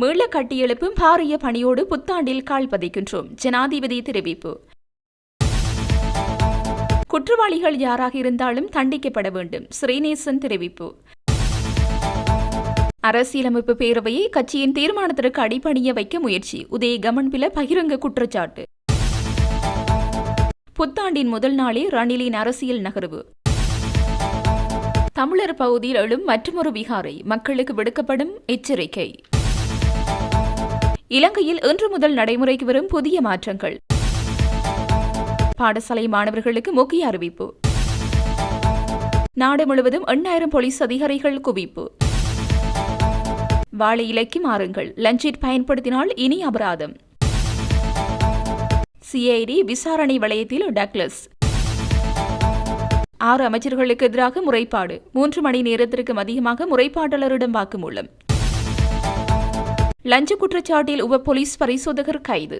மீள கட்டியெழுப்பும் பாரிய பணியோடு புத்தாண்டில் கால் பதிக்கின்றோம். ஜனாதிபதி தெரிவிப்பு. குற்றவாளிகள் யாராக இருந்தாலும் தண்டிக்கப்பட வேண்டும். ஸ்ரீநேசன் தெரிவிப்பு. அரசியலமைப்பு பேரவையை கட்சியின் தீர்மானத்திற்கு அடிபணிய வைக்க முயற்சி. உதய கமன்பில பகிரங்க குற்றச்சாட்டு. புத்தாண்டின் முதல் நாளே ரணிலின் அரசியல் நகர்வு. தமிழர் பகுதியில் எழும் மற்றொரு விகாரை. மக்களுக்கு விடுக்கப்படும் எச்சரிக்கை. இலங்கையில் இன்று முதல் நடைமுறைக்கு வரும் புதிய மாற்றங்கள். பாடசாலை மாணவர்களுக்கு முக்கிய அறிவிப்பு. நாடு முழுவதும் எண்ணாயிரம் போலீஸ் அதிகாரிகள் குவிப்பு. வாழை இலைக்கு மாறுங்கள் லஞ்சிட் பயன்படுத்தினால் இனி அபராதம். சிஐடி விசாரணை வளையத்தில் டக்ளஸ். ஆறு அமைச்சர்களுக்கு எதிராக முறைப்பாடு. மூன்று மணி நேரத்திற்கும் அதிகமாக முறைப்பாட்டாளரிடம் வாக்குமூலம். லஞ்ச குற்றச்சாட்டில் உப போலீஸ் பரிசோதகர் கைது.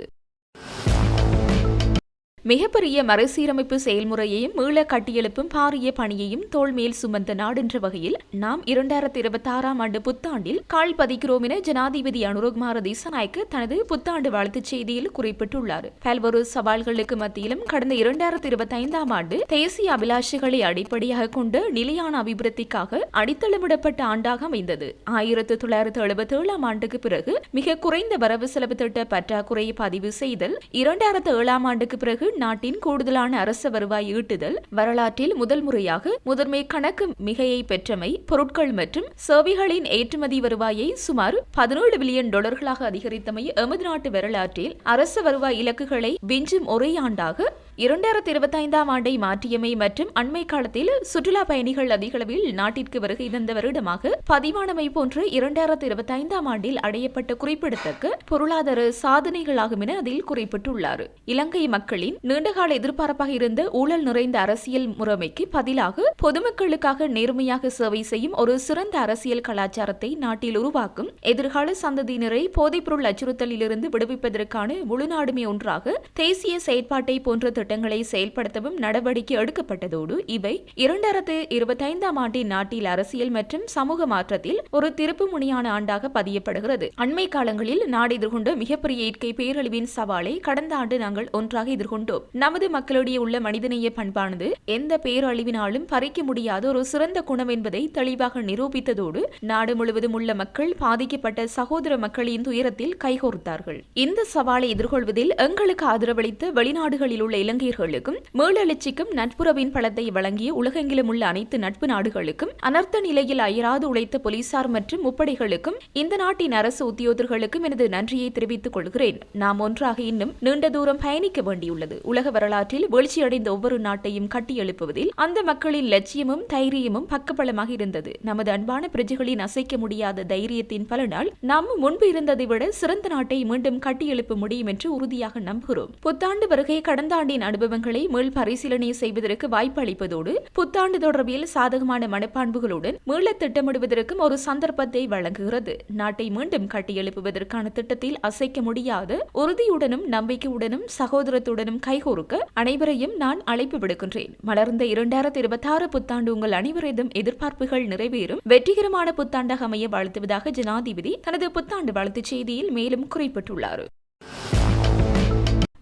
மிகப்பெரிய மறுசீரமைப்பு செயல்முறையையும் மீள கட்டியெழுப்பும் பாரிய பணியையும் தோல்மேல் சுமந்த நாடென்ற வகையில் நாம் இரண்டாயிரத்தி இருபத்தி ஆறாம் ஆண்டு புத்தாண்டில் கால் பதிக்கிறோம் என ஜனாதிபதி அனுரகுமார திசநாயக்க தனது புத்தாண்டு வாழ்த்துச் செய்தியில் குறிப்பிட்டுள்ளார். பல்வேறு சவால்களுக்கு மத்தியிலும் கடந்த இரண்டாயிரத்தி இருபத்தி ஐந்தாம் ஆண்டு தேசிய அபிலாஷைகளை அடிப்படையாக கொண்டு நிலையான அபிவிருத்திக்காக அடித்தளமிடப்பட்ட ஆண்டாக அமைந்தது. ஆயிரத்தி தொள்ளாயிரத்தி எழுபத்தி ஏழாம் ஆண்டுக்கு பிறகு மிக குறைந்த வரவு செலவு திட்ட பற்றாக்குறையை பதிவு செய்தல் இரண்டாயிரத்தி ஏழாம் ஆண்டுக்கு பிறகு நாட்டின் கூடுதலான அரச வருவாய் ஈட்டுதல் வரலாற்றில் முதல் முறையாக முதன்மை கணக்கு மிகையை பெற்றமை பொருட்கள் மற்றும் சேவைகளின் ஏற்றுமதி வருவாயை சுமார் பதினேழு பில்லியன் டாலர்களாக அதிகரித்தமை எமது நாட்டு வரலாற்றில் அரச வருவாய் இலக்குகளை விஞ்சும் ஒரே ஆண்டாக இரண்டாயிரத்தி இருபத்தி ஐந்தாம் ஆண்டை மாற்றியமை மற்றும் அண்மை காலத்தில் சுற்றுலா பயணிகள் அதிகளவில் நாட்டிற்கு வருகை தந்த வருடமாக பதிவானமை போன்று இரண்டாயிரத்தி இருபத்தி ஐந்தாம் ஆண்டில் அடையப்பட்ட குறிப்பிடத்தக்க பொருளாதார சாதனைகளாகும் என அதில் குறிப்பிட்டுள்ளார். இலங்கை மக்களின் நீண்டகால எதிர்பார்ப்பாக இருந்த ஊழல் நிறைந்த அரசியல் முறைமைக்கு பதிலாக பொதுமக்களுக்காக நேர்மையாக சேவை செய்யும் ஒரு சிறந்த அரசியல் கலாச்சாரத்தை நாட்டில் உருவாக்கும் எதிர்கால சந்ததியினரை போதைப்பொருள் அச்சுறுத்தலிலிருந்து விடுவிப்பதற்கான முழுநாடுமே ஒன்றாக தேசிய செயற்பாட்டை போன்ற திட்டங்களை செயல்படுத்தவும் நடவடிக்கை எடுக்கப்பட்டதோடு இவை இரண்டாயிரத்து இருபத்தைந்தாம் ஆண்டின் நாட்டில் அரசியல் மற்றும் சமூக மாற்றத்தில் ஒரு திருப்பு முனையான ஆண்டாக பதியப்படுகிறது. அண்மை காலங்களில் நாடு எதிர்கொண்ட மிகப்பெரிய இயற்கை பேரழிவின் சவாலை கடந்த ஆண்டு நாங்கள் ஒன்றாக எதிர்கொண்டோம். நமது மக்களிடையே உள்ள மனிதநேய பண்பானது எந்த பேரழிவினாலும் பறிக்க முடியாத ஒரு சிறந்த குணம் என்பதை தெளிவாக நிரூபித்ததோடு நாடு முழுவதும் உள்ள மக்கள் பாதிக்கப்பட்ட சகோதர மக்களின் துயரத்தில் கைகோர்த்தார்கள். இந்த சவாலை எதிர்கொள்வதில் எங்களுக்கு ஆதரவளித்த வெளிநாடுகளில் உள்ள இலங்கையர்களுக்கும் மேலெழுச்சிக்கும் நட்புறவின் பலத்தை வழங்கிய உலகெங்கிலும் உள்ள அனைத்து நட்பு நாடுகளுக்கும் அனர்த்த நிலையில் அயராது உழைத்த போலீசார் மற்றும் முப்படைகளுக்கும் இந்த நாட்டின் அரசு உத்தியோகர்களுக்கும் எனது நன்றியை தெரிவித்துக் கொள்கிறேன். நாம் ஒன்றாக இன்னும் நீண்ட தூரம் பயணிக்க வேண்டியுள்ளது. உலக வரலாற்றில் வீழ்ச்சியடைந்த ஒவ்வொரு நாட்டையும் கட்டியெழுப்புவதில் அந்த மக்களின் லட்சியமும் தைரியமும் பக்கபலமாக இருந்தது. நமது அன்பான பிரஜைகளின் அசைக்க முடியாத தைரியத்தின் பலனால் நாம் முன்பு இருந்ததை விட சிறந்த நாட்டை மீண்டும் கட்டியெழுப்ப முடியும் என்று உறுதியாக நம்புகிறோம். புத்தாண்டு வருகை கடந்த ஆண்டின் அனுபவங்களை மீள் பரிசீலனை செய்வதற்கு வாய்ப்பு அளிப்பதோடு புத்தாண்டு தொடர்பில் சாதகமான மனப்பான்புகளுடன் மீள திட்டமிடுவதற்கும் ஒரு சந்தர்ப்பத்தை வழங்குகிறது. நாட்டை மீண்டும் கட்டியெழுப்புவதற்கான திட்டத்தில் அசைக்க முடியாத உறுதியுடனும் நம்பிக்கையுடனும் சகோதரத்துடனும் கைகோர்க்க அனைவரையும் நான் அழைப்பு விடுக்கின்றேன். மலர்ந்த இரண்டாயிரத்தி இருபத்தி ஆறு புத்தாண்டு உங்கள் அனைவரதும் எதிர்பார்ப்புகள் நிறைவேறும். வெற்றிகரமான புத்தாண்டாக அமைய வாழ்த்துவதாக ஜனாதிபதி தனது புத்தாண்டு வாழ்த்துச் செய்தியில் மேலும் குறிப்பிட்டுள்ளார்.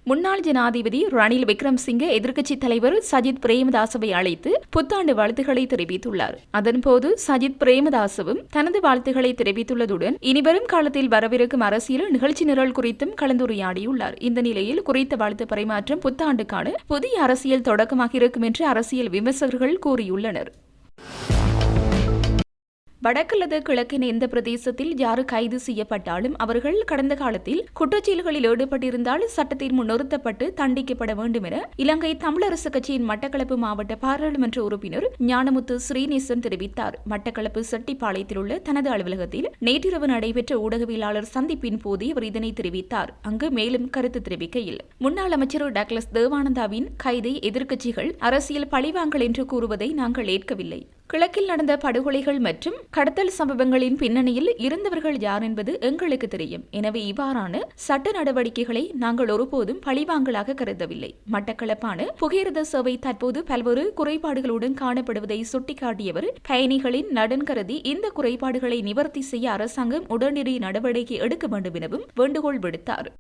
முன்னாள் ஜனாதிபதி ரணில் விக்ரம்சிங்கே எதிர்க்கட்சித் தலைவர் சஜித் பிரேமதாசவை அழைத்து புத்தாண்டு வாழ்த்துக்களை தெரிவித்துள்ளார். அதன்போது சஜித் பிரேமதாசவும் தனது வாழ்த்துக்களை தெரிவித்துள்ளதுடன் இனிவரும் காலத்தில் வரவிருக்கும் அரசியல் நிகழ்ச்சி நிரல் குறித்தும் கலந்துரையாடியுள்ளார். இந்த நிலையில் குறித்த வாழ்த்து பரிமாற்றம் புத்தாண்டுக்கான புதிய அரசியல் தொடக்கமாக இருக்கும் என்று அரசியல் விமர்சகர்கள் கூறியுள்ளனர். வடக்கல்லது கிழக்கின் எந்த பிரதேசத்தில் யாரு கைது செய்யப்பட்டாலும் அவர்கள் கடந்த காலத்தில் குற்றச்செயல்களில் ஈடுபட்டிருந்தால் சட்டத்தில் முன்னிறுத்தப்பட்டு தண்டிக்கப்பட வேண்டும் என இலங்கை தமிழரசு கட்சியின் மட்டக்களப்பு மாவட்ட பாராளுமன்ற உறுப்பினர் ஞானமுத்து ஸ்ரீநேசன் தெரிவித்தார். மட்டக்களப்பு செட்டிப்பாளையத்தில் உள்ள தனது அலுவலகத்தில் நேற்றிரவு நடைபெற்ற ஊடகவியலாளர் சந்திப்பின் போது அவர் இதனை தெரிவித்தார். அங்கு மேலும் கருத்து தெரிவிக்கையில் முன்னாள் அமைச்சர் டக்ளஸ் தேவானந்தாவின் கைதை எதிர்க்கட்சிகள் அரசியல் பழிவாங்கல் என்று கூறுவதை நாங்கள் ஏற்கவில்லை. கிழக்கில் நடந்த படுகொலைகள் மற்றும் கடத்தல் சம்பவங்களின் பின்னணியில் இருந்தவர்கள் யார் என்பது எங்களுக்கு தெரியும். எனவே இவ்வாறான சட்ட நடவடிக்கைகளை நாங்கள் ஒருபோதும் பழிவாங்கலாக கருதவில்லை. மட்டக்களப்பான புகையிரத சேவை தற்போது பல்வேறு குறைபாடுகளுடன் காணப்படுவதை சுட்டிக்காட்டியவர் பயணிகளின் நடன் கருதி இந்த குறைபாடுகளை நிவர்த்தி செய்ய அரசாங்கம் உடனடி நடவடிக்கை எடுக்க வேண்டும் எனவும் வேண்டுகோள் விடுத்தார்.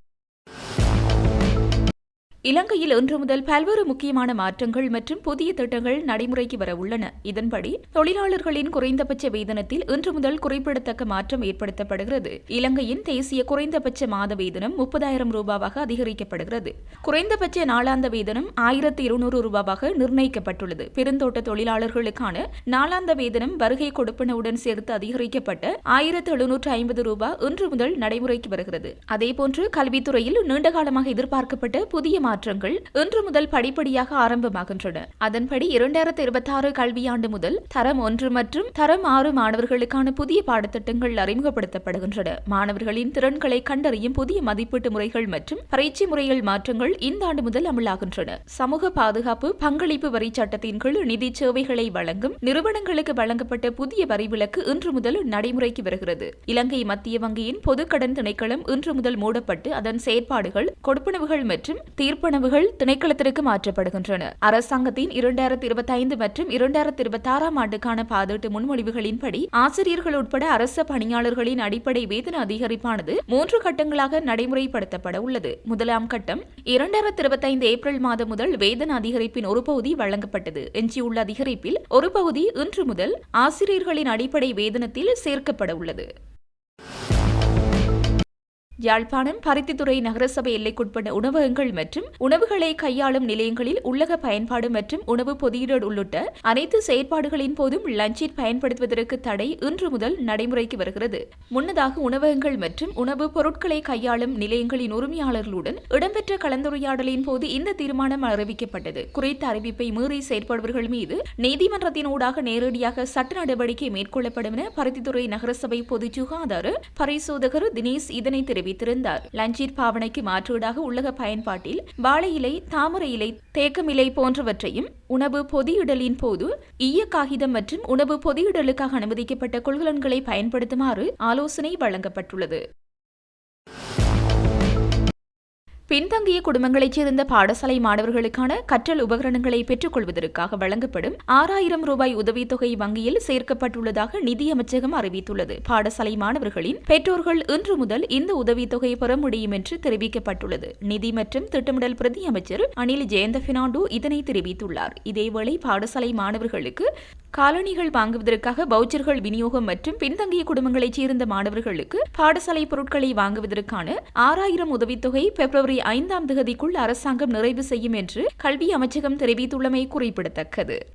இலங்கையில் இன்று முதல் பல்வேறு முக்கியமான மாற்றங்கள் மற்றும் புதிய திட்டங்கள் நடைமுறைக்கு வர உள்ளன. இதன்படி தொழிலாளர்களின் குறைந்தபட்ச வேதனத்தில் இன்று முதல் குறிப்பிடத்தக்க மாற்றம் ஏற்படுத்தப்படுகிறது. இலங்கையின் தேசிய குறைந்தபட்ச மாத வேதனம் முப்பதாயிரம் ரூபாவாக அதிகரிக்கப்படுகிறது. குறைந்தபட்ச நாளாந்த வேதனம் ஆயிரத்தி இருநூறு ரூபாவாக நிர்ணயிக்கப்பட்டுள்ளது. பெருந்தோட்ட தொழிலாளர்களுக்கான நாளாந்த வேதனம் வருகை கொடுப்பனவுடன் சேர்த்து அதிகரிக்கப்பட்ட ஆயிரத்து எழுநூற்று ஐம்பது ரூபாய் இன்று முதல் நடைமுறைக்கு வருகிறது. அதேபோன்று கல்வித்துறையில் நீண்டகாலமாக எதிர்பார்க்கப்பட்ட புதிய மாற்றங்கள் இன்று முதல் படிப்படியாக ஆரம்பமாகின்றன. அதன்படி இரண்டாயிரத்தி இருபத்தி ஆறு கல்வியாண்டு முதல் தரம் ஒன்று மற்றும் தரம் ஆறு மாணவர்களுக்கான புதிய பாடத்திட்டங்கள் அறிமுகப்படுத்தப்படுகின்றன. மாணவர்களின் திறன்களை கண்டறியும் புதிய மதிப்பீட்டு முறைகள் மற்றும் பரீட்சை முறைகள் மாற்றங்கள் இந்த ஆண்டு முதல் அமலாகின்றன. சமூக பாதுகாப்பு பங்களிப்பு வரி சட்டத்தின் கீழ் நிதி சேவைகளை வழங்கும் நிறுவனங்களுக்கு வழங்கப்பட்ட புதிய வரி விலக்கு இன்று முதல் நடைமுறைக்கு வருகிறது. இலங்கை மத்திய வங்கியின் பொதுக்கடன் திணைக்களம் இன்று முதல் மூடப்பட்டு அதன் செயற்பாடுகள் கொடுப்பனவுகள் மற்றும் தீர்ப்பு கொடுப்பனவுகள் திணைக்களத்திற்கு மாற்றப்படுகின்றன. அரசாங்கத்தின் இரண்டாயிரத்தி இருபத்தி ஐந்து மற்றும் இரண்டாயிரத்தி இருபத்தி ஆறாம் ஆண்டுக்கான பாதீட்டு முன்மொழிவுகளின்படி ஆசிரியர்கள் உட்பட அரச பணியாளர்களின் அடிப்படை வேதன அதிகரிப்பானது மூன்று கட்டங்களாக நடைமுறைப்படுத்தப்பட உள்ளது. முதலாம் கட்டம் இரண்டாயிரத்தி இருபத்தி ஐந்து ஏப்ரல் மாதம் முதல் வேதன அதிகரிப்பின் ஒரு பகுதி வழங்கப்பட்டது. எஞ்சியுள்ள அதிகரிப்பில் ஒரு பகுதி இன்று முதல் ஆசிரியர்களின் அடிப்படை வேதனத்தில் சேர்க்கப்பட உள்ளது. யாழ்ப்பாணம் பருத்தித்துறை நகரசபை எல்லைக்குட்பட்ட உணவகங்கள் மற்றும் உணவுகளை கையாளும் நிலையங்களில் உள்ளக பயன்பாடு மற்றும் உணவு பொதியீடு உள்ளிட்ட அனைத்து செயற்பாடுகளின் போதும் லஞ்சிட் பயன்படுத்துவதற்கு தடை இன்று முதல் நடைமுறைக்கு வருகிறது. முன்னதாக உணவகங்கள் மற்றும் உணவு பொருட்களை கையாளும் நிலையங்களின் உரிமையாளர்களுடன் இடம்பெற்ற கலந்துரையாடலின் போது இந்த தீர்மானம் அறிவிக்கப்பட்டது. குறித்த அறிவிப்பை மீறி செயற்படுவர்கள் மீது நீதிமன்றத்தின் ஊடாக நேரடியாக சட்ட நடவடிக்கை மேற்கொள்ளப்படும் என பருத்தித்துறை நகரசபை பொது சுகாதார பரிசோதகர் தினேஷ் இதனை தெரிவித்தார். தெரிவித்திருந்தார். லஞ்சீர் பாவனைக்கு மாற்றீடாக உள்ளக பயன்பாட்டில் வாழை இலை தாமரை இலை தேக்கமிலை போன்றவற்றையும் உணவு பொதியிடலின் போது ஈய காகிதம் மற்றும் உணவு பொதியிடலுக்காக அனுமதிக்கப்பட்ட கொள்கலன்களை பயன்படுத்துமாறு ஆலோசனை வழங்கப்பட்டுள்ளது. பின்தங்கிய குடும்பங்களைச் சேர்ந்த பாடசாலை மாணவர்களுக்கான கற்றல் உபகரணங்களை பெற்றுக் கொள்வதற்காக வழங்கப்படும் ஆறாயிரம் ரூபாய் உதவித்தொகை வங்கியில் சேர்க்கப்பட்டுள்ளதாக நிதியமைச்சகம் அறிவித்துள்ளது. பாடசாலை மாணவர்களின் பெற்றோர்கள் இன்று முதல் இந்த உதவித்தொகை பெற முடியும் என்று தெரிவிக்கப்பட்டுள்ளது. நிதி மற்றும் திட்டமிடல் பிரதி அமைச்சர் அனில் ஜெயந்த பினாண்டோ இதனை தெரிவித்துள்ளார். இதேவேளை பாடசாலை மாணவர்களுக்கு காலணிகள் வாங்குவதற்காக பவுச்சர்கள் விநியோகம் மற்றும் பின்தங்கிய குடும்பங்களைச் சேர்ந்த மாணவர்களுக்கு பாடசாலை பொருட்களை வாங்குவதற்கான ஆறாயிரம் உதவித்தொகை பிப்ரவரி ஐந்தாம் திகதிக்குள் அரசாங்கம் நிறைவு செய்யும் என்று கல்வி அமைச்சகம் தெரிவித்துள்ளமை குறிப்பிடத்தக்கது.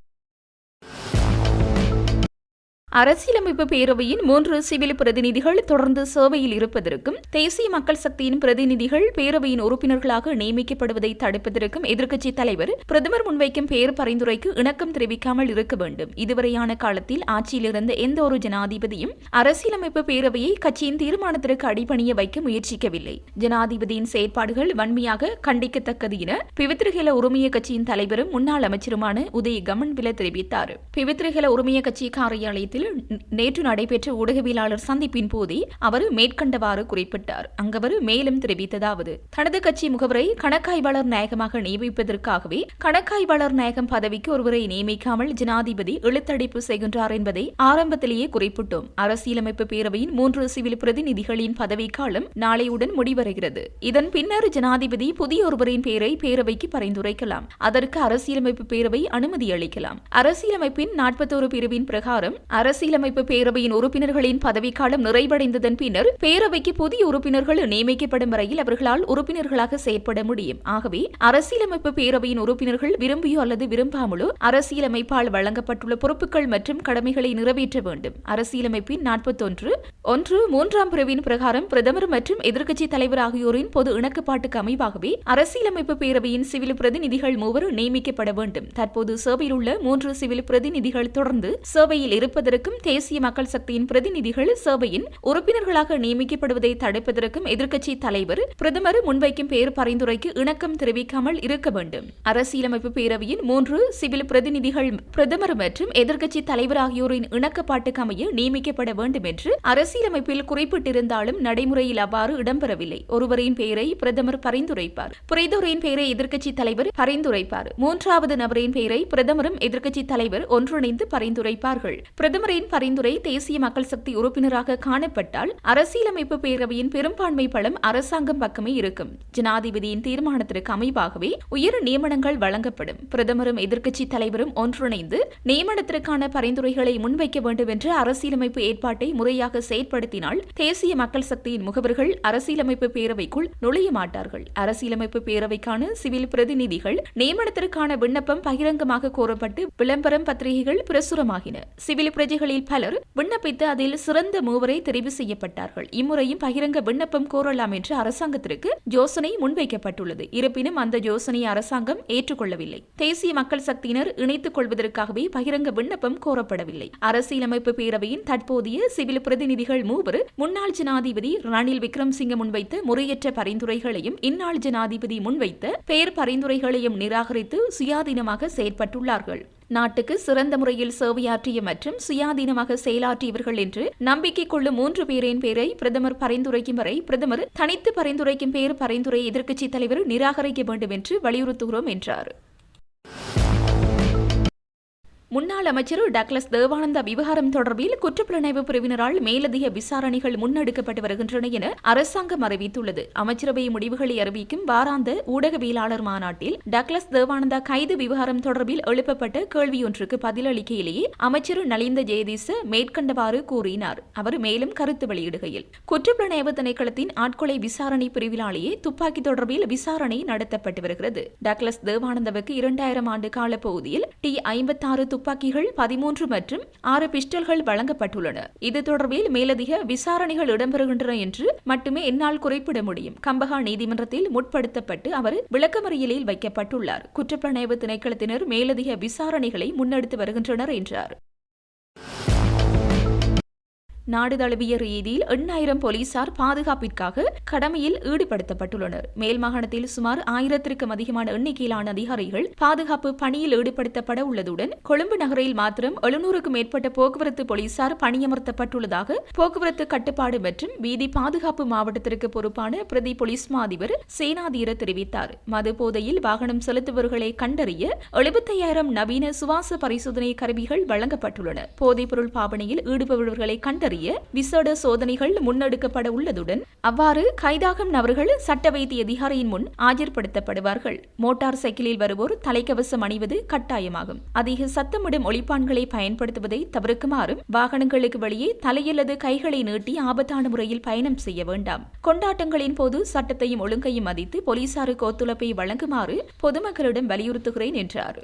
அரசியலமைப்பு பேரவையின் மூன்று சிவில் பிரதிநிதிகள் தொடர்ந்து சேவையில் இருப்பதற்கும் தேசிய மக்கள் சக்தியின் பிரதிநிதிகள் பேரவையின் உறுப்பினர்களாக நியமிக்கப்படுவதை தடுப்பதற்கும் எதிர்க்கட்சி தலைவர் பிரதமர் முன்வைக்கும் பேர் பரிந்துரைக்கு இணக்கம் தெரிவிக்காமல் இருக்க வேண்டும். இதுவரையான காலத்தில் ஆட்சியில் இருந்த எந்த ஒரு ஜனாதிபதியும் அரசியலமைப்பு பேரவையை கட்சியின் தீர்மானத்திற்கு அடிபணிய வைக்க முயற்சிக்கவில்லை. ஜனாதிபதியின் செயற்பாடுகள் வன்மையாக கண்டிக்கத்தக்கது என பிவித்ருகேல உரிமைய கட்சியின் தலைவரும் முன்னாள் அமைச்சருமான உதய கமன்வில தெரிவித்தார். பிவித்ருகேல உரிமைய கட்சி காரியாலயத்தில் நேற்று நடைபெற்ற ஊடகவியலாளர் சந்திப்பின் போதே அவர் மேற்கண்டவாறு குறிப்பிட்டார். அங்கவர் மேலும் தெரிவித்ததாவது தனது கட்சி முகவரை கணக்காய்வாளர் நாயகமாக நியமிப்பதற்காகவே கணக்காய்வாளர் நாயகம் பதவிக்கு ஒருவரை நியமிக்காமல் ஜனாதிபதி இழுத்தடைப்பு செய்கின்றார் என்பதை ஆரம்பத்திலேயே குறிப்பிட்டோம். அரசியலமைப்பு பேரவையின் மூன்று சிவில் பிரதிநிதிகளின் பதவிக்காலம் நாளையுடன் முடிவடைகிறது. இதன் பின்னர் ஜனாதிபதி புதிய ஒருவரின் பெயரை பேரவைக்கு பரிந்துரைக்கலாம். அதற்கு அரசியலமைப்பு பேரவை அனுமதி அளிக்கலாம். அரசியலமைப்பின் நாற்பத்தோரு பிரிவின் பிரகாரம் அரசு அரசியலமைப்பு பேரவையின் உறுப்பினர்களின் பதவிக்காலம் நிறைவடைந்ததன் பின்னர் பேரவைக்கு புதிய உறுப்பினர்கள் நியமிக்கப்படும் வரையில் அவர்களால் உறுப்பினர்களாக செயற்பட முடியும். ஆகவே அரசியலமைப்பு பேரவையின் உறுப்பினர்கள் விரும்பியோ அல்லது விரும்பாமலோ அரசியலமைப்பால் வழங்கப்பட்டுள்ள பொறுப்புகள் மற்றும் கடமைகளை நிறைவேற்ற வேண்டும். அரசியலமைப்பின் நாற்பத்தொன்று ஒன்று மூன்றாம் பிரிவின் பிரகாரம் பிரதமர் மற்றும் எதிர்க்கட்சி தலைவர் ஆகியோரின் பொது இணக்கப்பாட்டுக்கு அமைவாகவே அரசியலமைப்பு பேரவையின் சிவில் பிரதிநிதிகள் மூவர் நியமிக்கப்பட வேண்டும். தற்போது சேவையில் உள்ள மூன்று சிவில் பிரதிநிதிகள் தொடர்ந்து சேவையில் இருப்பதற்கு தடுப்பதற்கும் தேசிய மக்கள் சக்தியின் பிரதிநிதிகள் சபையின் உறுப்பினர்களாக நியமிக்கப்படுவதை தடுப்பதற்கும் எதிர்க்கட்சி தலைவர் பிரதமர் முன்வைக்கும் பேர் பரிந்துரைக்கு இணக்கம் தெரிவிக்காமல் இருக்க வேண்டும். அரசியலமைப்பு பேரவையின் மூன்று சிவில் பிரதிநிதிகள் பிரதமர் மற்றும் எதிர்க்கட்சி தலைவர் ஆகியோரின் இணக்கப்பாட்டுக்கு அமைய நியமிக்கப்பட வேண்டும் என்று அரசியலமைப்பில் குறிப்பிட்டிருந்தாலும் நடைமுறையில் அவ்வாறு இடம்பெறவில்லை. ஒருவரின் பெயரை பிரதமர் பரிந்துரைப்பார். புரிதோரின் பெயரை எதிர்க்கட்சி தலைவர் பரிந்துரைப்பார். மூன்றாவது நபரின் பெயரை பிரதமரும் எதிர்க்கட்சி தலைவர் ஒன்றிணைந்து பரிந்துரைப்பார்கள். பிரதமர் பிரதமரின் பரிந்துரை தேசிய மக்கள் சக்தி உறுப்பினராக காணப்பட்டால் அரசியலமைப்பு பேரவையின் பெரும்பான்மை பலம் அரசாங்கம் பக்கமே இருக்கும். ஜனாதிபதியின் தீர்மானத்திற்கு அமைவாகவே உயர் நியமனங்கள் வழங்கப்படும். பிரதமரும் எதிர்க்கட்சி தலைவரும் ஒன்றிணைந்து நியமனத்திற்கான பரிந்துரைகளை முன்வைக்க வேண்டும் என்ற அரசியலமைப்பு ஏற்பாட்டை முறையாக செயற்படுத்தினால் தேசிய மக்கள் சக்தியின் முகவர்கள் அரசியலமைப்பு பேரவைக்குள் நுழைய மாட்டார்கள். அரசியலமைப்பு பேரவைக்கான சிவில் பிரதிநிதிகள் நியமனத்திற்கான விண்ணப்பம் பகிரங்கமாக கோரப்பட்டு விளம்பரம் பத்திரிகைகள் பிரசுரமாகின. சிவில் பிரஜைகளில் பலர் விண்ணப்பித்து அதில் சிறந்த மூவரை தெரிவு செய்யப்பட்டார்கள். இம்முறையும் பகிரங்க விண்ணப்பம் கோரலாம் என்று அரசாங்கத்திற்கு யோசனை முன்வைக்கப்பட்டுள்ளது. இருப்பினும் அந்த யோசனையை அரசாங்கம் ஏற்றுக்கொள்ளவில்லை. தேசிய மக்கள் சக்தியினர் இணைத்துக் கொள்வதற்காகவே பகிரங்க விண்ணப்பம் கோரப்படவில்லை. அரசியலமைப்பு பேரவையின் தற்போதைய சிவில் பிரதிநிதிகள் மூவர் முன்னாள் ஜனாதிபதி ரணில் விக்ரம்சிங்க முன்வைத்த முறையற்ற பரிந்துரைகளையும் இந்நாள் ஜனாதிபதி முன்வைத்த பெயர் பரிந்துரைகளையும் நிராகரித்து சுயாதீனமாக செயற்பட்டுள்ளார்கள். நாட்டுக்கு சிறந்த முறையில் சேவையாற்றிய மற்றும் சுயாதீனமாக செயலாற்றியவர்கள் என்று நம்பிக்கை கொள்ளும் மூன்று பேரின் பேரை பிரதமர் பரிந்துரைக்கும் வரை பிரதமர் தனித்து பரிந்துரைக்கும் பேர் பரிந்துரை எதிர்க்கட்சித் தலைவர் நிராகரிக்க வேண்டும் என்று வலியுறுத்துகிறோம் என்றார். முன்னாள் அமைச்சர் டக்ளஸ் தேவானந்தா விவகாரம் தொடர்பில் குற்றப்புலனாய்வு பிரிவினரால் மேலதிக விசாரணைகள் முன்னெடுக்கப்பட்டு வருகின்றன என அரசாங்கம் அறிவித்துள்ளது. அமைச்சரவை முடிவுகளை அறிவிக்கும் வாராந்த ஊடகவியலாளர் மாநாட்டில் டக்ளஸ் தேவானந்தா கைது விவகாரம் தொடர்பில் எழுப்பப்பட்ட கேள்வியொன்றுக்கு பதிலளிக்கையிலேயே அமைச்சர் நலிந்த ஜெயதீச மேற்கண்டவாறு கூறினார். அவர் மேலும் கருத்து வெளியிடுகையில் குற்றப்புலனாய்வு திணைக்களத்தின் ஆட்கொலை விசாரணை பிரிவினாலேயே துப்பாக்கி தொடர்பில் விசாரணை நடத்தப்பட்டு வருகிறது. டக்ளஸ் தேவானந்தாவுக்கு இரண்டாயிரம் ஆண்டு கால பகுதியில் டி ஐம்பத்தாறு துப்பாக்கிகள் பதிமூன்று மற்றும் ஆறு பிஸ்டல்கள் வழங்கப்பட்டுள்ளன. இது தொடர்பில் மேலதிக விசாரணைகள் இடம்பெறுகின்றன என்று மட்டுமே என்னால் குறிப்பிட முடியும். கம்பகா நீதிமன்றத்தில் முற்படுத்தப்பட்டு அவர் விளக்கமறியலில் வைக்கப்பட்டுள்ளார். குற்றப்புலனாய்வு திணைக்களத்தினர் மேலதிக விசாரணைகளை முன்னெடுத்து வருகின்றனர் என்றார். நாடு தழுவிய ரீதியில் எண்ணாயிரம் போலீசார் பாதுகாப்பிற்காக கடமையில் ஈடுபடுத்தப்பட்டுள்ளனர். மேல் மாகாணத்தில் சுமார் ஆயிரத்திற்கும் அதிகமான எண்ணிக்கையிலான அதிகாரிகள் பாதுகாப்பு பணியில் ஈடுபடுத்தப்பட உள்ளதுடன் கொழும்பு நகரில் மாத்திரம் எழுநூறுக்கும் மேற்பட்ட போக்குவரத்து போலீசார் பணியமர்த்தப்பட்டுள்ளதாக போக்குவரத்து கட்டுப்பாடு மற்றும் வீதி பாதுகாப்பு மாவட்டத்திற்கு பொறுப்பான பிரதி போலீஸ் மாதிபர் சேனாதீர தெரிவித்தார். மது போதையில் வாகனம் செலுத்துபவர்களை கண்டறிய எழுபத்தையாயிரம் நவீன சுவாச பரிசோதனை கருவிகள் வழங்கப்பட்டுள்ளன. போதைப்பொருள் பாவனையில் ஈடுபடுபவர்களை கண்டறி அறிய விசேட சோதனைகள் முன்னெடுக்கப்பட உள்ளதுடன் அவ்வாறு கைதாகும் நபர்கள் சட்ட வைத்திய அதிகாரியின் முன் ஆஜர்படுத்தப்படுவார்கள். மோட்டார் சைக்கிளில் வருவோர் தலைக்கவசம் அணிவது கட்டாயமாகும். அதிக சத்தமிடும் ஒளிப்பான்களை பயன்படுத்துவதை தவிர்க்குமாறும் வாகனங்களுக்கு வெளியே தலையல்லது கைகளை நீட்டி ஆபத்தான முறையில் பயணம் செய்ய வேண்டாம். கொண்டாட்டங்களின் போது சட்டத்தையும் ஒழுங்கையும் மதித்து போலீசாருக்கு ஒத்துழைப்பை வழங்குமாறு பொதுமக்களிடம் வலியுறுத்துகிறேன் என்றார்.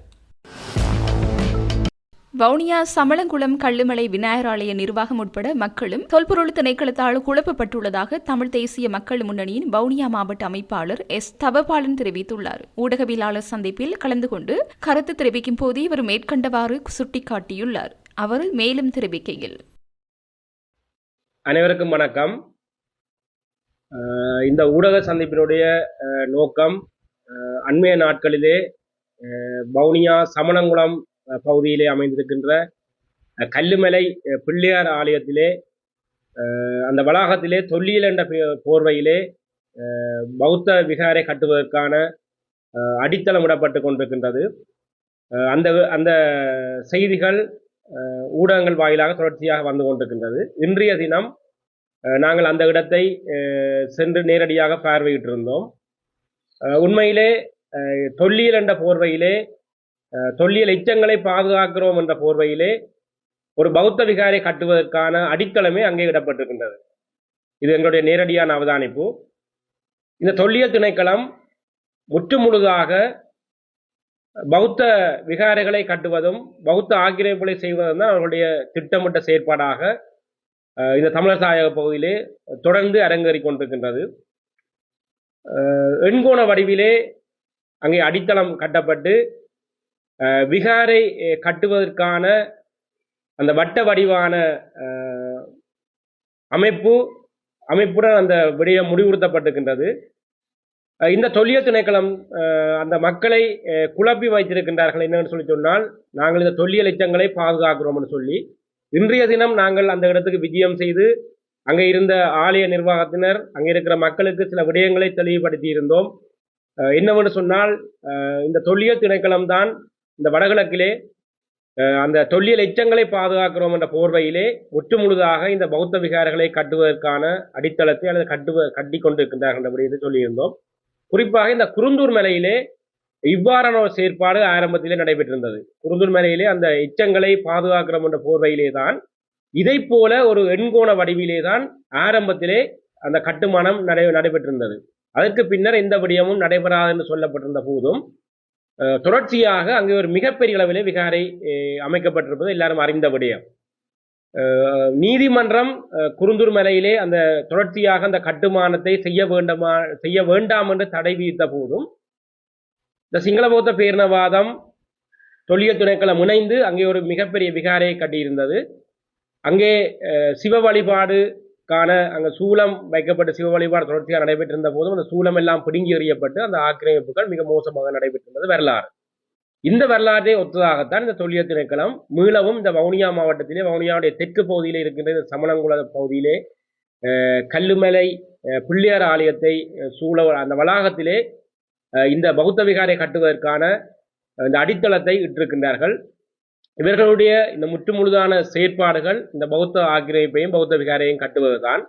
வவுனியா சமளங்குளம் கள்ளுமலை விநாயகர் ஆலய நிர்வாகம் உட்பட மக்களும் தொல்பொருள் திணைக்களத்தால் குழப்பப்பட்டுள்ளதாக தமிழ் தேசிய மக்கள் முன்னணியின் வவுனியா மாவட்ட அமைப்பாளர் எஸ். தபபாலன் தெரிவித்துள்ளார். ஊடகவியலாளர் சந்திப்பில் கலந்து கொண்டு கருத்து தெரிவிக்கும் போதே இவர் மேற்கண்டவாறு சுட்டிக்காட்டியுள்ளார். அவர் மேலும் தெரிவிக்கையில். அனைவருக்கும் வணக்கம். இந்த ஊடக சந்திப்பினுடைய நோக்கம் அண்மைய நாட்களிலே வவுனியா சமணங்குளம் பகுதியிலே அமைந்திருக்கின்ற கல்லுமலை பிள்ளையார் ஆலயத்திலே அந்த வளாகத்திலே தொல்லியல் என்ற போர்வையிலே பௌத்த விகாரை கட்டுவதற்கான அடித்தளம் விடப்பட்டு கொண்டிருக்கின்றது. அந்த அந்த செய்திகள் ஊடகங்கள் வாயிலாக தொடர்ச்சியாக வந்து கொண்டிருக்கின்றது. இன்றைய தினம் நாங்கள் அந்த இடத்தை சென்று நேரடியாக பார்வையிட்டிருந்தோம். உண்மையிலே தொல்லியல் என்ற போர்வையிலே தொல்லியல் எச்சங்களை பாதுகாக்கிறோம் என்ற போர்வையிலே ஒரு பௌத்த விகாரை கட்டுவதற்கான அடித்தளமே அங்கே இடப்பட்டிருக்கின்றது இது எங்களுடைய நேரடியான அவதானிப்பு. இந்த தொல்லியல் திணைக்களம் முற்றுமுழுதாக பௌத்த விகாரைகளை கட்டுவதும் பௌத்த ஆக்கிரமிப்புகளை செய்வதும் தான் அவர்களுடைய திட்டமிட்ட செயற்பாடாக இந்த தமிழர் தாயக பகுதியிலே தொடர்ந்து அரங்கேறி கொண்டிருக்கின்றது. எண்கோண வடிவிலே அங்கே அடித்தளம் கட்டப்பட்டு விகாரை கட்டுவதற்கான அந்த வட்ட வடிவான அமைப்பு அமைப்புடன் அந்த விடயம் முடிவுறுத்தப்பட்டிருக்கின்றது. இந்த தொல்லியல் திணைக்களம் அந்த மக்களை குழப்பி வைத்திருக்கின்றார்கள் என்னன்னு சொல்லி சொன்னால் நாங்கள் இந்த தொல்லியல் எச்சங்களை பாதுகாக்கிறோம்னு சொல்லி. இன்றைய தினம் நாங்கள் அந்த இடத்துக்கு விஜயம் செய்து அங்கே இருந்த ஆலய நிர்வாகத்தினர் அங்கே இருக்கிற மக்களுக்கு சில விடயங்களை தெளிவுபடுத்தி இருந்தோம் என்னவென்று சொன்னால் இந்த தொல்லியல் திணைக்களம் தான் இந்த வடகிழக்கிலே அந்த தொல்லியல் எச்சங்களை பாதுகாக்கிறோம் என்ற போர்வையிலே முற்று முழுதாக இந்த பௌத்த விகாரங்களை கட்டுவதற்கான அடித்தளத்தை அல்லது கட்டுவ கட்டி கொண்டிருக்கின்றார்கள் என்று சொல்லியிருந்தோம். குறிப்பாக இந்த குருந்தூர் மலையிலே இவ்வாறான ஒரு செயற்பாடு ஆரம்பத்திலே நடைபெற்றிருந்தது. குருந்தூர் மலையிலே அந்த எச்சங்களை பாதுகாக்கிறோம் என்ற போர்வையிலே தான் இதை போல ஒரு எண்கோண வடிவிலே தான் ஆரம்பத்திலே அந்த கட்டுமானம் நடை நடைபெற்றிருந்தது. அதற்கு பின்னர் எந்த விடயமும் நடைபெறாது என்று சொல்லப்பட்டிருந்த போதும் தொடர்ச்சியாக அங்கே ஒரு மிகப்பெரிய அளவிலே விகாரை அமைக்கப்பட்டிருப்பது எல்லாரும் அறிந்த விடயம் நீதிமன்றம் குறுந்தூர் குருந்தூர் மலையிலே அந்த தொடர்ச்சியாக அந்த கட்டுமானத்தை செய்ய வேண்டுமா செய்ய வேண்டாம் என்று தடை விதித்த போதும் இந்த சிங்கள பௌத்த பேரினவாதம் தொல்லியல் துணைக்களம் இணைந்து அங்கே ஒரு மிகப்பெரிய விகாரையை கட்டியிருந்தது. அங்கே சிவ வழிபாடு காண அங்கே சூலம் வைக்கப்பட்ட சிவ வழிபாடு தொடர்ச்சியாக நடைபெற்றிருந்த போதும் அந்த சூலம் எல்லாம் பிடுங்கி எறியப்பட்டு அந்த ஆக்கிரமிப்புகள் மிக மோசமாக நடைபெற்றிருந்தது வரலாறு. இந்த வரலாற்றை ஒத்ததாகத்தான் இந்த தொல்லியல் திணைக்களம் மீளவும் இந்த வவுனியா மாவட்டத்திலே வவுனியாவுடைய தெற்கு பகுதியில் இருக்கின்ற இந்த சமணங்குள பகுதியிலே கல்லுமலை பிள்ளையார் ஆலயத்தை சூழ அந்த வளாகத்திலே இந்த பௌத்த விகாரை கட்டுவதற்கான இந்த அடித்தளத்தை இட்டிருக்கின்றார்கள். இவர்களுடைய இந்த முற்றுமுழுதான செயற்பாடுகள் இந்த பௌத்த ஆக்கிரமிப்பையும் பௌத்த விகாரையும் கட்டுவதுதான்.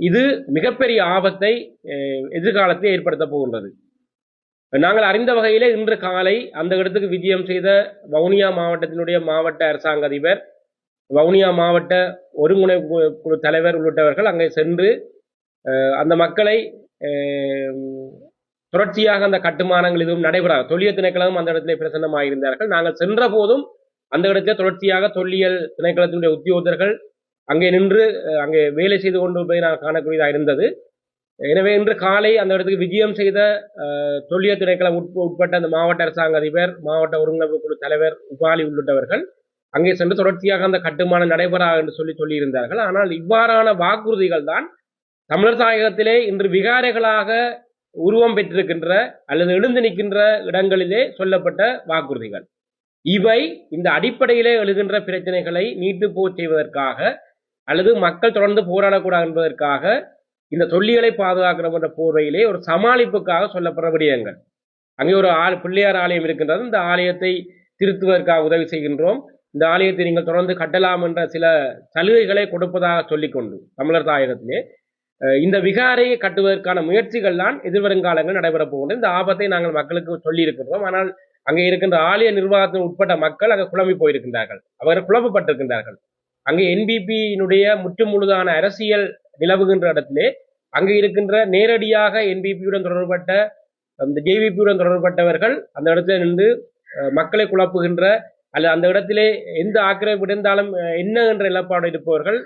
இது மிகப்பெரிய ஆபத்தை எதிர்காலத்தில் ஏற்படுத்த போகின்றது. நாங்கள் அறிந்த வகையிலே இன்று காலை அந்த இடத்துக்கு விஜயம் செய்த வவுனியா மாவட்டத்தினுடைய மாவட்ட அரசாங்க அதிபர் வவுனியா மாவட்ட ஒருங்கிணைப்பு குழு- குழு தலைவர் உள்ளிட்டவர்கள் அங்கே சென்று அந்த மக்களை தொடர்ச்சியாக அந்த கட்டுமானங்கள் எதுவும் நடைபெறாது. தொல்லியல் திணைக்களமும் அந்த இடத்திலே பிரசன்னமாக இருந்தார்கள் நாங்கள் சென்ற போதும் அந்த இடத்திலே தொடர்ச்சியாக தொல்லியல் திணைக்களத்தினுடைய உத்தியோகத்தர்கள் அங்கே நின்று அங்கே வேலை செய்து கொண்டு போய் நான் காணக்கூடியதாக இருந்தது. எனவே இன்று காலை அந்த இடத்துக்கு விஜயம் செய்த தொல்லியல் திணைக்களம் உட்ப- உட்பட்ட அந்த மாவட்ட அரசாங்க அதிபர் மாவட்ட ஒருங்கிணைப்பு குழு தலைவர் உபாலி உள்ளிட்டவர்கள் அங்கே சென்று தொடர்ச்சியாக அந்த கட்டுமானம் நடைபெறா என்று சொல்லி சொல்லியிருந்தார்கள். ஆனால் இவ்வாறான வாக்குறுதிகள் தான் தமிழர் தாயகத்திலே இன்று விகாரைகளாக உருவம் பெற்றிருக்கின்ற அல்லது எழுந்து நிற்கின்ற இடங்களிலே சொல்லப்பட்ட வாக்குறுதிகள். இவை இந்த அடிப்படையிலே எழுகின்ற பிரச்சனைகளை நீட்டு போச் செய்வதற்காக அல்லது மக்கள் தொடர்ந்து போராடக்கூடாது என்பதற்காக இந்த தொல்லிகளை பாதுகாக்கிறோம் என்ற போர்வையிலே ஒரு சமாளிப்புக்காக சொல்லப்படுற விடயங்கள். அங்கே ஒரு ஆள் பிள்ளையார் ஆலயம் இருக்கின்றது. இந்த ஆலயத்தை திருத்துவதற்காக உதவி செய்கின்றோம். இந்த ஆலயத்தை நீங்கள் தொடர்ந்து கட்டலாம் என்ற சில சலுகைகளை கொடுப்பதாக சொல்லிக்கொண்டு தமிழர் தாயகத்திலே இந்த விகாரையை கட்டுவதற்கான முயற்சிகள் தான் எதிர்வருங்காலங்கள் நடைபெறப் போகின்றன இந்த ஆபத்தை நாங்கள் மக்களுக்கு சொல்லி இருக்கின்றோம் ஆனால் அங்கே இருக்கின்ற ஆலய நிர்வாகத்தின் உட்பட்ட மக்கள் அங்கே குழம்பி போயிருக்கின்றார்கள். அவர்கள் குழப்பப்பட்டிருக்கின்றார்கள். அங்கே என்பிபியினுடைய முற்றுமுழுதான அரசியல் நிலவுகின்ற இடத்திலே அங்கே இருக்கின்ற நேரடியாக என்பிபியுடன் தொடர்பட்ட அந்த ஜேவிபியுடன் தொடர்பட்டவர்கள் அந்த இடத்துல நின்று மக்களை குழப்புகின்ற அல்லது அந்த இடத்திலே எந்த ஆக்கிரமிப்பு இருந்தாலும் என்ன என்ற நிலப்பாடு இருப்பவர்கள்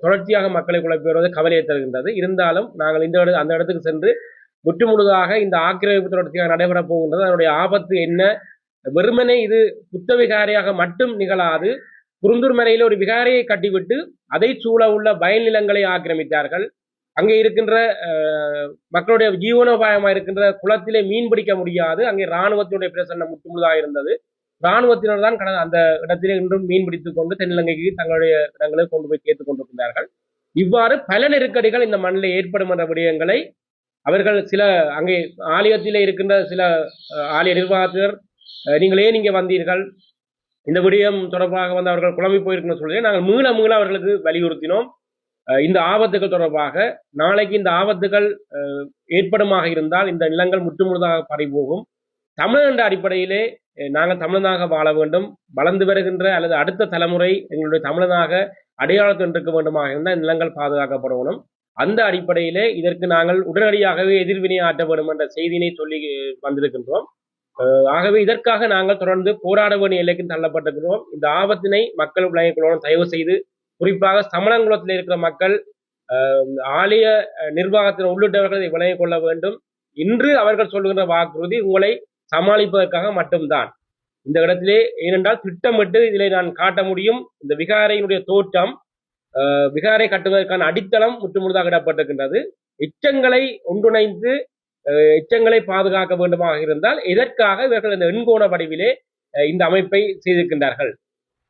தொடர்ச்சியாக மக்களை குழப்பி வருவது கவலையை தருகின்றது. இருந்தாலும் நாங்கள் இந்த இட- அந்த இடத்துக்கு சென்று முற்றுமுழுதாக இந்த ஆக்கிரமிப்பு தொடர்ச்சியாக நடைபெறப் போகின்றது. அதனுடைய ஆபத்து என்ன? வெறுமனே இது புத்த விகாரையாக மட்டும் நிகழாது. குருந்தூர் மலையில் ஒரு விகாரையை கட்டிவிட்டு அதை சூழ உள்ள வயல் நிலங்களை ஆக்கிரமித்தார்கள். அங்கே இருக்கின்ற மக்களுடைய ஜீவனோபாயமாக இருக்கின்ற குளத்திலே மீன் பிடிக்க முடியாது. அங்கே இராணுவத்தினுடைய பிரசன்னம் முற்றுமுழுதாக இருந்தது. இராணுவத்தினர் தான் கடந்த அந்த இடத்திலே இன்றும் மீன் பிடித்துக் கொண்டு தென்னிலங்கைக்கு தங்களுடைய இடங்களை கொண்டு போய் கேட்டுக் கொண்டிருக்கிறார்கள் இவ்வாறு பல நெருக்கடிகள் இந்த மண்ணில் ஏற்படும் என்ற விடயங்களை அவர்கள் சில அங்கே ஆலயத்திலே இருக்கின்ற சில ஆலய நிர்வாகத்தினர் நீங்களே நீங்கள் வந்தீர்கள். இந்த விடயம் தொடர்பாக வந்து அவர்கள் குழம்பி போயிருக்கணும் சொல்லி நாங்கள் மீள மீள அவர்களுக்கு வலியுறுத்தினோம். இந்த ஆபத்துகள் தொடர்பாக நாளைக்கு இந்த ஆபத்துகள் ஏற்படுமாக இருந்தால் இந்த நிலங்கள் முற்றுமுழுதாக பறிபோகும். தமிழ் என்ற அடிப்படையிலே நாங்கள் தமிழனாக வாழ வேண்டும் வளர்ந்து வருகின்ற அல்லது அடுத்த தலைமுறை எங்களுடைய தமிழனாக அடையாளத்துடன் இருக்க வேண்டுமாக இருந்தால் நிலங்கள் பாதுகாக்கப்படணும் அந்த அடிப்படையிலே இதற்கு நாங்கள் உடனடியாகவே எதிர்வினை ஆற்ற வேண்டும் என்ற செய்தியினை சொல்லி வந்திருக்கின்றோம். ஆகவே இதற்காக நாங்கள் தொடர்ந்து போராட வேண்டிய எல்லைக்கு தள்ளப்பட்டிருக்கிறோம். இந்த ஆபத்தினை மக்கள் விளங்கிக் தயவு செய்து குறிப்பாக சமணங்குளத்தில் இருக்கிற மக்கள் ஆலய நிர்வாகத்தின் உள்ளிட்டவர்கள் இதை விளங்கிக் கொள்ள வேண்டும். இன்று அவர்கள் சொல்லுகின்ற வாக்குறுதி உங்களை சமாளிப்பதற்காக மட்டும்தான். இந்த இடத்திலே ஏனென்றால் திட்டமிட்டு இதிலே நான் காட்ட முடியும். இந்த விகாரையினுடைய தோற்றம் விகாரை கட்டுவதற்கான அடித்தளம் முற்றுமுழுதாக இடப்பட்டிருக்கின்றது. எச்சங்களை ஒன்றிணைந்து அஹ், எச்சங்களை பாதுகாக்க வேண்டுமாக இருந்தால் எதற்காக இவர்கள் இந்த எண்கோண வடிவிலே இந்த அமைப்பை செய்திருக்கின்றார்கள்?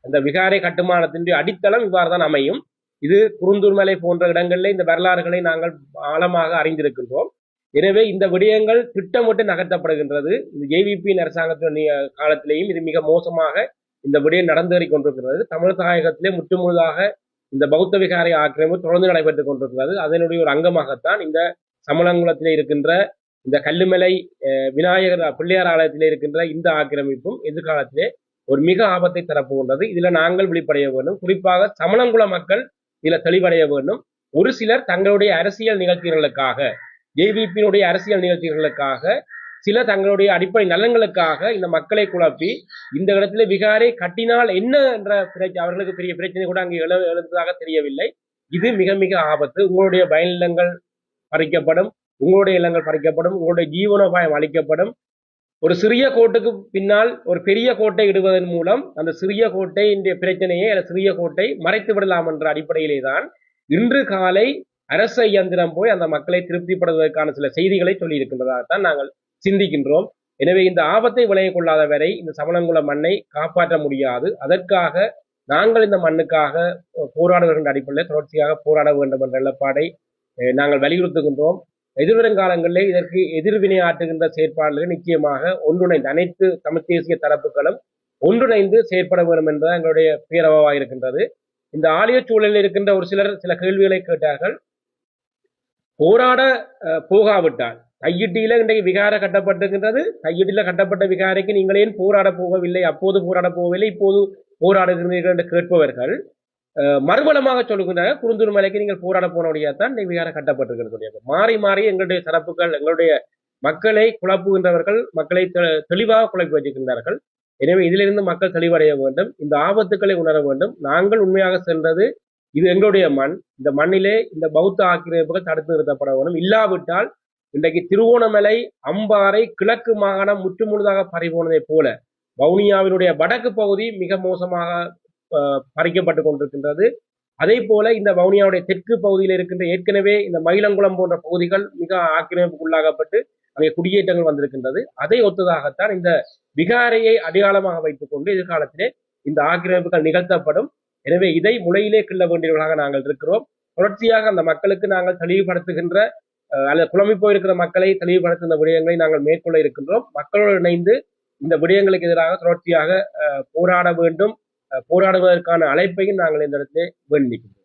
இந்த விகாரை கட்டுமானத்தினுடைய அடித்தளம் இவ்வாறு தான் அமையும். இது குறுந்தூர்மலை போன்ற இடங்களில் இந்த வரலாறுகளை நாங்கள் ஆழமாக அறிந்திருக்கின்றோம். எனவே இந்த விடயங்கள் திட்டமிட்டு நகர்த்தப்படுகின்றது. இந்த ஏவிபியின் அரசாங்கத்தின் காலத்திலேயும் இது மிக மோசமாக இந்த விடயம் நடந்து வரை கொண்டிருக்கிறது. தமிழ் தாயகத்திலே முற்றுமுழுதாக இந்த பௌத்த விகாரை ஆக்கிரமிப்பு தொடர்ந்து நடைபெற்றுக் கொண்டிருக்கிறது. அதனுடைய ஒரு அங்கமாகத்தான் இந்த சமலங்குளத்தில் இருக்கின்ற இந்த கல்லுமலை விநாயகர் பிள்ளையார் ஆலயத்திலே இருக்கின்ற இந்த ஆக்கிரமிப்பும் எதிர்காலத்திலே ஒரு மிக ஆபத்தை தரப்போகின்றது. இதுல நாங்கள் விழிப்படைய வேண்டும். குறிப்பாக சமணங்குள மக்கள் இதுல தெளிவடைய வேண்டும். ஒரு சிலர் தங்களுடைய அரசியல் நிகழ்ச்சிகளுக்காக ஜேவிபியினுடைய அரசியல் நிகழ்ச்சிகளுக்காக சில தங்களுடைய அடிப்படை நலன்களுக்காக இந்த மக்களை குழப்பி இந்த இடத்துல விகாரை கட்டினால் என்ன என்ற பிரச்சனை அவர்களுக்கு பெரிய பிரச்சனை கூட அங்கே எழு எழுந்ததாக தெரியவில்லை. இது மிக மிக ஆபத்து. உங்களுடைய பயனிலங்கள் பறிக்கப்படும் உங்களுடைய இல்லங்கள் பறிக்கப்படும் உங்களுடைய ஜீவனோபாயம் அளிக்கப்படும் ஒரு சிறிய கோட்டுக்கு பின்னால் ஒரு பெரிய கோட்டை இடுவதன் மூலம் அந்த சிறிய கோட்டை இன்றைய பிரச்சனையை அல்ல சிறிய கோட்டை மறைத்து விடலாம் என்ற அடிப்படையிலே தான் இன்று காலை அரச இயந்திரம் போய் அந்த மக்களை திருப்திப்படுவதற்கான சில செய்திகளை சொல்லி இருக்கின்றதாகத்தான் நாங்கள் சிந்திக்கின்றோம். எனவே இந்த ஆபத்தை விளைய கொள்ளாத வரை இந்த சமணங்குள மண்ணை காப்பாற்ற முடியாது. அதற்காக நாங்கள் இந்த மண்ணுக்காக போராடுகின்ற அடிப்படையில் தொடர்ச்சியாக போராட வேண்டும் என்ற நிலப்பாடை நாங்கள் வலியுறுத்துகின்றோம். எதிர்வருங்காலங்களிலே இதற்கு எதிர்வினை ஆற்றுகின்ற செயற்பாடுகள் நிச்சயமாக ஒன்றிணைந்து அனைத்து தமிழ் தேசிய தரப்புகளும் ஒன்றிணைந்து செயற்பட வேண்டும் என்பது எங்களுடைய பேரவாக இருக்கின்றது. இந்த ஆலய சூழலில் இருக்கின்ற ஒரு சிலர் சில கேள்விகளை கேட்டார்கள். போராட போகாவிட்டால். கையிட்டியில இன்றைக்கு விகார கட்டப்பட்டிருக்கின்றது கையிட்டில கட்டப்பட்ட விகாரைக்கு நீங்கள் ஏன் போராட போகவில்லை அப்போது போராட போகவில்லை இப்போது போராடுகிறீர்கள் என்று கேட்பவர்கள் மறுபலமாக சொல்லுகின்றனர் குருந்தூர் மலைக்கு நீங்கள் போராட போனபடியாத்தான் இந்த விகாரம் கட்டப்பட்டிருக்கிறது மாறி மாறி எங்களுடைய தரப்புகள் எங்களுடைய மக்களை குழப்புகின்றவர்கள் மக்களை தெ- தெளிவாக குழப்பி வச்சுக்கின்றார்கள் எனவே இதிலிருந்து மக்கள் தெளிவடைய வேண்டும் இந்த ஆபத்துக்களை உணர வேண்டும். நாங்கள் உண்மையாக சென்றது இது எங்களுடைய மண். இந்த மண்ணிலே இந்த பௌத்த ஆக்கிரமிப்புகள் தடுத்து நிறுத்தப்பட வேண்டும். இல்லாவிட்டால் இன்றைக்கு திருவோணமலை அம்பாறை கிழக்கு மாகாணம் முற்றுமுழுதாக பறிபோனதைப் போல வவுனியாவினுடைய வடக்கு பகுதி மிக மோசமாக பறிக்கப்பட்டு கொண்டிருக்கின்றது. அதே போல இந்த வவுனியாவுடைய தெற்கு பகுதியில் இருக்கின்ற ஏற்கனவே இந்த மயிலங்குளம் போன்ற பகுதிகள் மிக ஆக்கிரமிப்புக்குள்ளாகப்பட்டு அங்கே குடியேற்றங்கள் வந்திருக்கின்றது. அதை ஒத்ததாகத்தான் இந்த விகாரையை அடையாளமாக வைத்துக்கொண்டு எதிர்காலத்திலே இந்த ஆக்கிரமிப்புகள் நிகழ்த்தப்படும். எனவே இதை முளையிலே கிள்ள வேண்டியவர்களாக நாங்கள் இருக்கிறோம். தொடர்ச்சியாக அந்த மக்களுக்கு நாங்கள் தெளிவுபடுத்துகின்ற அஹ், அல்லது குழம்பி போயிருக்கிற மக்களை தெளிவுபடுத்துகின்ற விடயங்களை நாங்கள் மேற்கொள்ள இருக்கின்றோம். மக்களோடு இணைந்து இந்த விடயங்களுக்கு எதிராக தொடர்ச்சியாக அஹ், போராட வேண்டும். போராடுவதற்கான அழைப்பையும் நாங்கள் இந்த இடத்திலே வேண்டிக்கிறோம்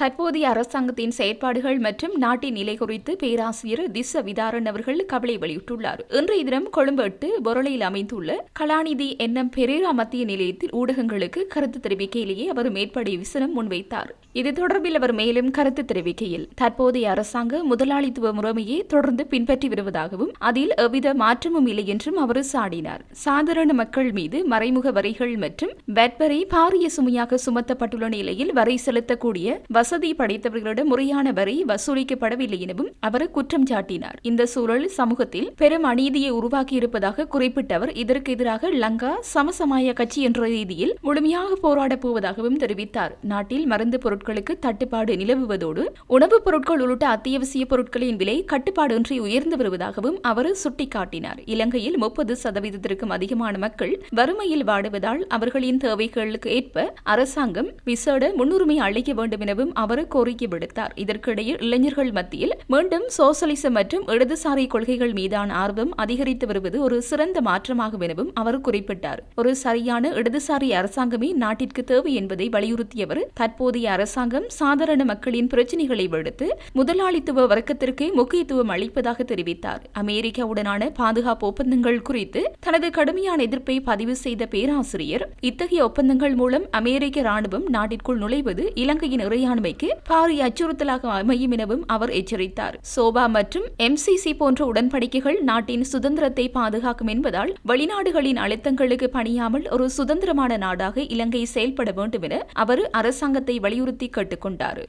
தற்போதைய அரசாங்கத்தின் செயற்பாடுகள் மற்றும் நாட்டின் நிலை குறித்து பேராசிரியர் திச விதாரன் அவர்கள் கவலை வெளியிட்டுள்ளார். இன்றைய தினம் கொழும்பு எட்டு பொருளையில் அமைந்துள்ள கலாநிதி என்எம் பெரேரா மத்திய நிலையத்தில் ஊடகங்களுக்கு கருத்து தெரிவிக்கையிலேயே அவர் மேற்படி விசனம் முன்வைத்தார். இது தொடர்பில் அவர் மேலும் கருத்து தெரிவிக்கையில் தற்போதைய அரசாங்க முதலாளித்துவ முறைமையை தொடர்ந்து பின்பற்றி வருவதாகவும் அதில் எவ்வித மாற்றமும் இல்லை என்றும் அவர் சாடினார். சாதாரண மக்கள் மீது மறைமுக வரிகள் மற்றும் வெட் பாரிய சுமையாக சுமத்தப்பட்டுள்ள நிலையில் வரி செலுத்தக்கூடிய வசதி படைத்தவர்களிடம் முறையான வரி வசூலிக்கப்படவில்லை எனவும் அவர் குற்றம் சாட்டினார். இந்த சூழல் சமூகத்தில் பெரும் அநீதியை உருவாக்கியிருப்பதாக குறிப்பிட்ட அவர் இதற்கு எதிராக லங்கா சமசமாய கட்சி என்ற ரீதியில் முழுமையாக போராடப் போவதாகவும் தெரிவித்தார். நாட்டில் மருந்து பொருட்களுக்கு தட்டுப்பாடு நிலவுவதோடு உணவுப் பொருட்கள் உள்ளிட்ட அத்தியாவசிய பொருட்களின் விலை கட்டுப்பாடின்றி உயர்ந்து வருவதாகவும் அவர் சுட்டிக்காட்டினார். இலங்கையில் முப்பது சதவீதத்திற்கும் அதிகமான மக்கள் வறுமையில் வாடுவதால் அவர்களின் தேவைகளுக்கு ஏற்ப அரசாங்கம் விசேட முன்னுரிமை அளிக்க வேண்டும் எனவும் அவர் கோரிக்கை விடுத்தார். இதற்கிடையே இளைஞர்கள் மத்தியில் மீண்டும் சோசலிசம் மற்றும் இடதுசாரி கொள்கைகள் மீதான ஆர்வம் அதிகரித்து வருவது ஒரு சிறந்த மாற்றமாகும் எனவும் அவர் குறிப்பிட்டார். ஒரு சரியான இடதுசாரி அரசாங்கமே நாட்டிற்கு தேவை என்பதை வலியுறுத்தியவர் தற்போதைய அரசு அரசாங்கம் சாதாரண மக்களின் பிரச்சினைகளை விடுத்து முதலாளித்துவ வர்க்கத்திற்கே முக்கியத்துவம் அளிப்பதாக தெரிவித்தார். அமெரிக்காவுடனான பாதுகாப்பு ஒப்பந்தங்கள் குறித்து தனது கடுமையான எதிர்ப்பை பதிவு செய்த பேராசிரியர் இத்தகைய ஒப்பந்தங்கள் மூலம் அமெரிக்க ராணுவம் நாட்டிற்குள் நுழைவது இலங்கையின் இறையாண்மைக்கு பாரிய அச்சுறுத்தலாக அமையும் எனவும் அவர் எச்சரித்தார். சோபா மற்றும் எம்சிசி போன்ற உடன்படிக்கைகள் நாட்டின் சுதந்திரத்தை பாதுகாக்கும் என்பதால் வெளிநாடுகளின் அழுத்தங்களுக்கு பணியாமல் ஒரு சுதந்திரமான நாடாக இலங்கை செயல்பட வேண்டும் என அவர் அரசாங்கத்தை வலியுறுத்தி கேட்டுக்கொண்டார்.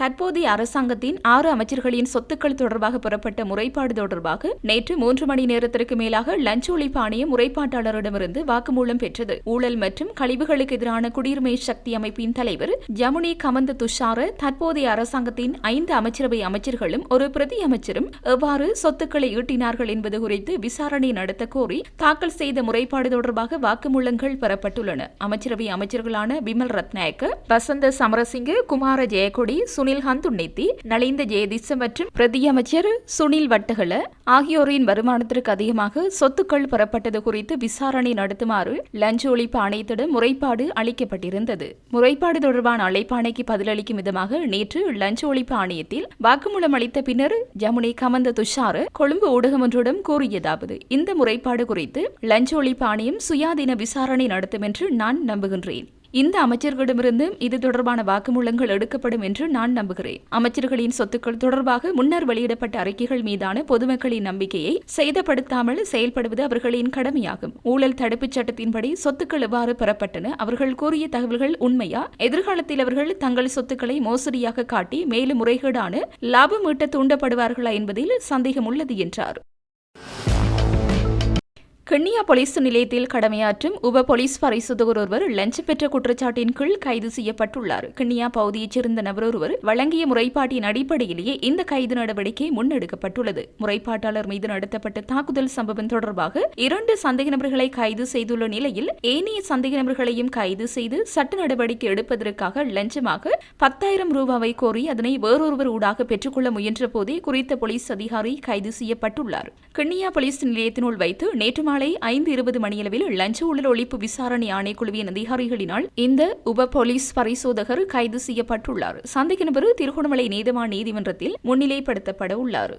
தற்போதைய அரசாங்கத்தின் ஆறு அமைச்சர்களின் சொத்துக்கள் தொடர்பாக புறப்பட்ட முறைப்பாடு தொடர்பாக நேற்று மூன்று மணி நேரத்திற்கு மேலாக லஞ்ச ஒழிப்பு ஆணையம் முறைப்பாட்டாளரிடமிருந்து வாக்குமூலம் பெற்றது. ஊழல் மற்றும் கழிவுகளுக்கு எதிரான குடியுரிமை சக்தி அமைப்பின் தலைவர் ஜமுனி கமந்த துஷார தற்போதைய அரசாங்கத்தின் ஐந்து அமைச்சரவை அமைச்சர்களும் ஒரு பிரதி அமைச்சரும் எவ்வாறு சொத்துக்களை ஈட்டினார்கள் என்பது குறித்து விசாரணை நடத்த கோரி தாக்கல் செய்த முறைப்பாடு தொடர்பாக வாக்குமூலங்கள் பெறப்பட்டுள்ளன. அமைச்சரவை அமைச்சர்களான பிமல் ரத்நாயக்க வசந்த சமரசிங்க குமார ஜெயக்கொடி சுனில் ஹந்துன்னைத்தி நலிந்த ஜெயதிச மற்றும் பிரதியமைச்சர் சுனில் வட்டகல ஆகியோரின் வருமானத்திற்கு அதிகமாக சொத்துக்கள் பெறப்பட்டது குறித்து விசாரணை நடத்துமாறு லஞ்ச ஒழிப்பு ஆணையத்திடம் முறைப்பாடு அளிக்கப்பட்டிருந்தது. முறைப்பாடு தொடர்பான அழைப்பாணைக்கு பதிலளிக்கும் விதமாக நேற்று லஞ்ச ஒழிப்பு ஆணையத்தில் வாக்குமூலம் அளித்த பின்னர் ஜமுனி கமந்த துஷார கொழும்பு ஊடகம் ஒன்றிடம் கூறியதாவது இந்த முறைப்பாடு குறித்து லஞ்ச ஒழிப்பு ஆணையம் சுயாதீன விசாரணை நடத்தும் என்று நான் நம்புகின்றேன். இந்த அமைச்சர்களிடமிருந்து இது தொடர்பான வாக்குமூலங்கள் எடுக்கப்படும் என்று நான் நம்புகிறேன். அமைச்சர்களின் சொத்துக்கள் தொடர்பாக முன்னர் வெளியிடப்பட்ட அறிக்கைகள் மீதான பொதுமக்களின் நம்பிக்கையை சேதப்படுத்தாமல் செயல்படுவது அவர்களின் கடமையாகும். ஊழல் தடுப்புச் சட்டத்தின்படி சொத்துக்கள் எவ்வாறு பெறப்பட்டன அவர்கள் கூறிய தகவல்கள் உண்மையா? எதிர்காலத்தில் அவர்கள் தங்கள் சொத்துக்களை மோசடியாக காட்டி மேலும் முறைகேடான லாபம் ஈட்ட தூண்டப்படுவார்களா என்பதில் சந்தேகம் உள்ளது என்றார். கிண்ணியா போலீஸ் நிலையத்தில் கடமையாற்றும் உப போலீஸ் பரிசுதகர் ஒருவர் லஞ்சம் பெற்ற குற்றச்சாட்டின் கீழ் கைது செய்யப்பட்டுள்ளார். கிண்ணியா பகுதியைச் சேர்ந்த நபர் ஒருவர் வழங்கிய முறைப்பாட்டின் அடிப்படையிலேயே இந்த கைது நடவடிக்கை முன்னெடுக்கப்பட்டுள்ளது. முறைப்பாட்டாளர் மீது நடத்தப்பட்ட தாக்குதல் சம்பவம் தொடர்பாக இரண்டு சந்தேக நபர்களை கைது செய்துள்ள நிலையில் ஏனைய சந்தேக நபர்களையும் கைது செய்து சட்ட நடவடிக்கை எடுப்பதற்காக லஞ்சமாக பத்தாயிரம் ரூபாவை கோரி அதனை வேறொருவர் ஊடாக பெற்றுக்கொள்ள முயன்ற போதே குறித்த போலீஸ் அதிகாரி கைது செய்யப்பட்டுள்ளார். கிண்ணியா போலீஸ் நிலையத்தினுள் வைத்து நேற்று மாலை ஐந்து இருபது மணியளவில் லஞ்ச ஊழல் ஒழிப்பு விசாரணை ஆணைக்குழுவின் அதிகாரிகளினால் இந்த உப போலீஸ் பரிசோதகர் கைது செய்யப்பட்டுள்ளார். சந்தேக நபர் திருகோணமலை நீதவான் நீதிமன்றத்தில் முன்னிலைப்படுத்தப்பட உள்ளார்.